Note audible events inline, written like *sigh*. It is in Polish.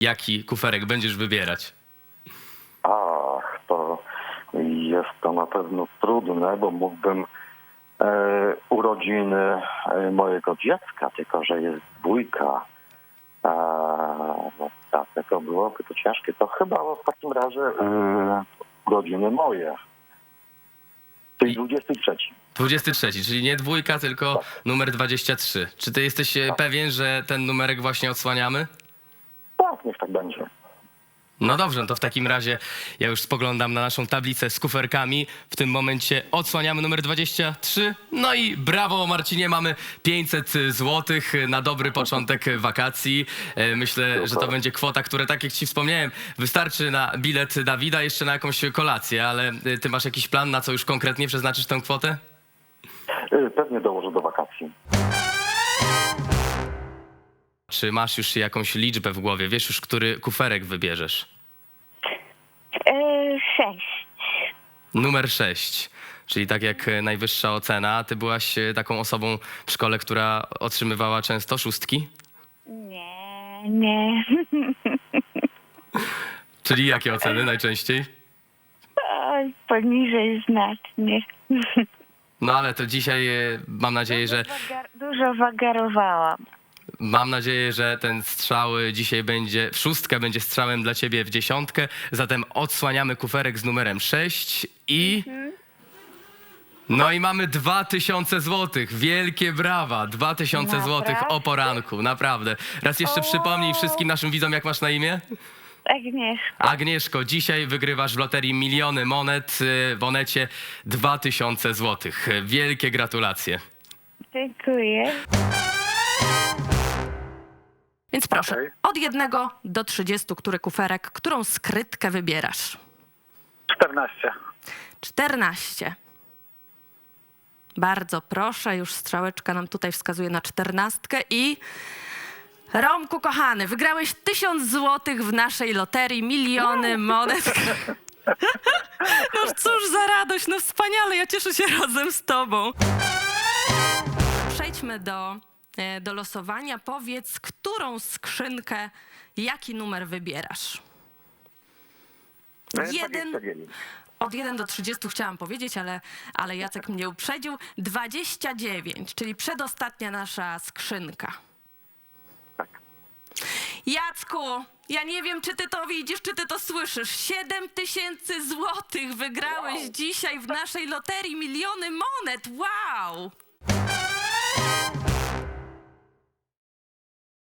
Jaki kuferek będziesz wybierać? Ach, to jest to na pewno trudne, bo mógłbym e, urodziny e, mojego dziecka, tylko że jest dwójka. E, no, tak, to byłoby to ciężkie. To chyba w takim razie e, urodziny moje. Czyli 23. 23, czyli nie dwójka, tylko numer 23. Czy ty jesteś e, pewien, że ten numerek właśnie odsłaniamy? Tak, będzie. No dobrze, no to w takim razie ja już spoglądam na naszą tablicę z kuferkami. W tym momencie odsłaniamy numer 23. No i brawo Marcinie, mamy 500 zł na dobry początek wakacji. E, Myślę, że to będzie kwota, która tak jak ci wspomniałem, wystarczy na bilet Dawida, jeszcze na jakąś kolację, ale e, ty masz jakiś plan, na co już konkretnie przeznaczysz tę kwotę? E, Pewnie dołożę do wakacji. Czy masz już jakąś liczbę w głowie? Wiesz już, który kuferek wybierzesz? E, sześć. Numer 6, czyli tak jak najwyższa ocena. Ty byłaś e, taką osobą w szkole, która otrzymywała często szóstki? Nie, nie. *laughs* Czyli jakie oceny najczęściej? Oj, poniżej znacznie. No ale to dzisiaj e, mam nadzieję, że Dużo wagarowałam. Mam nadzieję, że ten strzał dzisiaj będzie w szóstkę, będzie strzałem dla ciebie w dziesiątkę. Zatem odsłaniamy kuferek z numerem 6 i No i mamy 2000 złotych. Wielkie brawa. 2000 złotych o poranku, naprawdę. Raz jeszcze przypomnij wszystkim naszym widzom, jak masz na imię? Agnieszka. Agnieszko, dzisiaj wygrywasz w loterii miliony monet y, w onecie 2000 złotych. Wielkie gratulacje. Dziękuję. Więc proszę, Okej. od jednego do 30, który kuferek, którą skrytkę wybierasz? 14. 14. Bardzo proszę, już strzałeczka nam tutaj wskazuje na czternastkę i Romku kochany, wygrałeś tysiąc złotych w naszej loterii, miliony monet. *laughs* No cóż za radość, no wspaniale, ja cieszę się razem z tobą. Przejdźmy do, do losowania. Powiedz, którą skrzynkę, jaki numer wybierasz? Jeden, od 1 do 30 chciałam powiedzieć, ale, ale Jacek mnie uprzedził. 29, czyli przedostatnia nasza skrzynka. Tak. Jacku, ja nie wiem, czy ty to widzisz, czy ty to słyszysz. 7 tysięcy złotych wygrałeś dzisiaj w naszej loterii miliony monet. Wow!